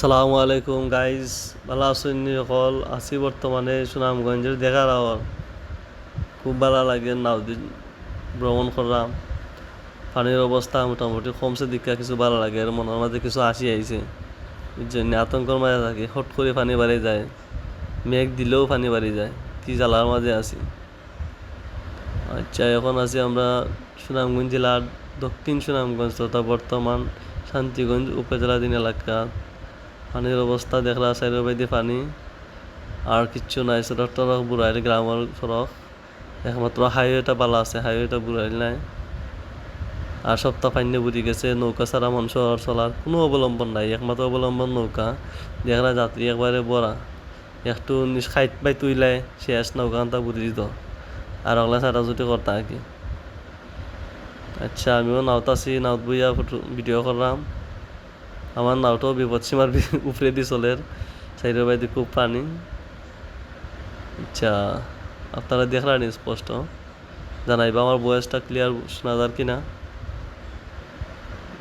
সালামু আলাইকুম গাইজ ভালো আছেন সকল আছি বর্তমানে সুনামগঞ্জের দেখার আওয়ার খুব ভালো লাগে নাওদিন ভ্রমণ করলাম। পানির অবস্থা মোটামুটি কমছে দীক্ষা কিছু ভালো লাগে, আর মনের মাঝে কিছু আসি আইছে। এর জন্য আতঙ্কর মাঝে থাকি, হট করে পানি বাড়ি যায়। মেঘ দিলেও পানি বাড়ি যায়, কি জ্বালার মাঝে আছি। আচ্ছা এখন আছি আমরা সুনামগঞ্জ জেলার দক্ষিণ সুনামগঞ্জ তথা বর্তমান শান্তিগঞ্জ উপজেলাধীন এলাকা। পানির অবস্থা দেখলা চাইর বাইদি পানি। আর কিচ্ছু নাই সড়ক টরক বুড়াইল গ্রামের সড়ক একমাত্র হাইওয়েটা বালা আছে হাইওয়েটা বুড়াইল নাই। আর সপ্তাহ পাইনে বুড়ি গেছে, নৌকা ছাড়া মানুষ চলার কোনো অবলম্বন নাই একমাত্র অবলম্বন নৌকা। দেখলা যাত্রী একবারে বড়া একটু খাইত বাই তুইলাই শেষ নৌকা আনতা বুড়ি দিত। আর ওগুলা ছাড়া যদি করতা আর কি আচ্ছা আমিও নাওত আছি, নাওত বইয়া ফটো ভিডিও করলাম আমার নাওটাও বিপদসীমার বি- উপরে দিয়ে চলের সাইডের বাইরে খুব পানি। আচ্ছা আপনারা দেখলেন স্পষ্ট। জানাইবা আমার বয়সটা ক্লিয়ার শোনা যার কিনা।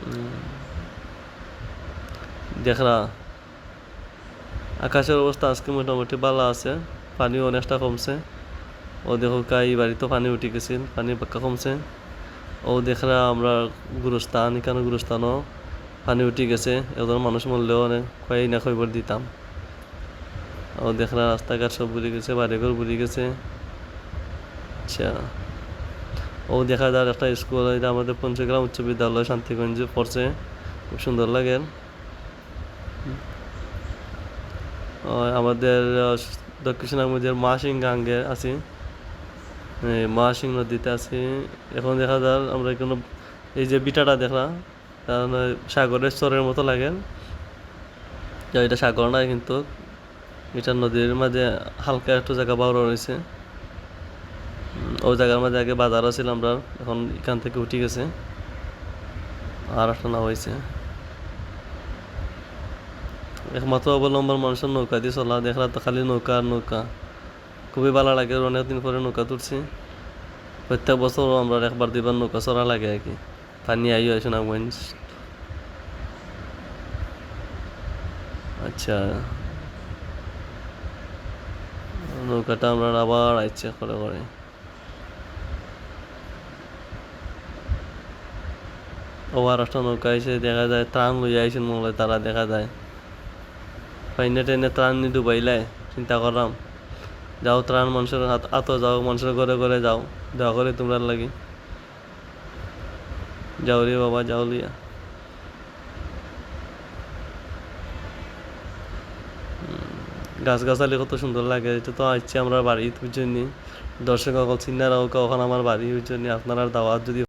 উম, দেখরা আকাশের অবস্থা আজকে মোটামুটি ভালো আছে। পানিও অনেকটা কমছে। ও দেখো কাই বাড়িতেও পানি উঠে গেছিল পানি বাক্কা কমছে। ও দেখরা আমরা গুরুস্থান এখানে গুরুস্থানও। পানি উঠে গেছে, এজন মানুষ মরলেও অনেক কয়েক না খবর দিতাম ও দেখরা রাস্তাঘাট সব বুড়ে গেছে বাড়িঘর বুড়ে গেছে। আচ্ছা ও দেখা যায় একটা স্কুল আমাদের পঞ্চগ্রাম উচ্চ বিদ্যালয় শান্তিগঞ্জে পড়ছে খুব সুন্দর লাগে। আমাদের দক্ষিণ সুনামগঞ্জের মহাসিং গাঙ্গে আছি। মহাসিং নদীতে আছি। এখন দেখা যায়, আমরা কোনো এই যে বিটাটা দেখলাম কারণ সাগরের স্তরের মতো লাগে। এটা সাগর নাই কিন্তু এটা নদীর মাঝে হালকা একটু জায়গা বাউরা রয়েছে। ওই জায়গার মাঝে আগে বাজার আছিল আমরা, এখন এখান থেকে উঠে গেছে। আর একটা নাও হয়েছে। একমাত্র অবলম্বন মানুষের নৌকা দিয়ে চলা, দেখলা তো খালি নৌকা আর নৌকা। খুবই ভালো লাগে অনেকদিন পরে নৌকা তুলছি। প্রত্যেক বছর আমরা একবার দুইবার নৌকা চড়া লাগে আর কি। পানি আইও আছে নামগঞ্জ আচ্ছা। নৌকাটা আমরা আবার আইচ্ছে করে করে। ও আর একটা নৌকা এসে দেখা যায় ত্রাণ লইয়া আইসেন মনে হয়, তারা দেখা যায়। পাইনে টাইনে ত্রাণ নি ডুবাইলাই চিন্তা করলাম যাও ত্রাণ মানুষের হাত আত যাও, মানুষের ঘরে ঘরে যাও। দেওয়া করে তোমরা লাগি। যাও রে বাবা, যাও গাছ গাছালি কত সুন্দর লাগে, এটা তো আসছে আমরা বাড়ি জন্য। দর্শক সকল চিন্নারাও কখন আমার বাড়ি জন্য, আপনারা দাওয়াত যদি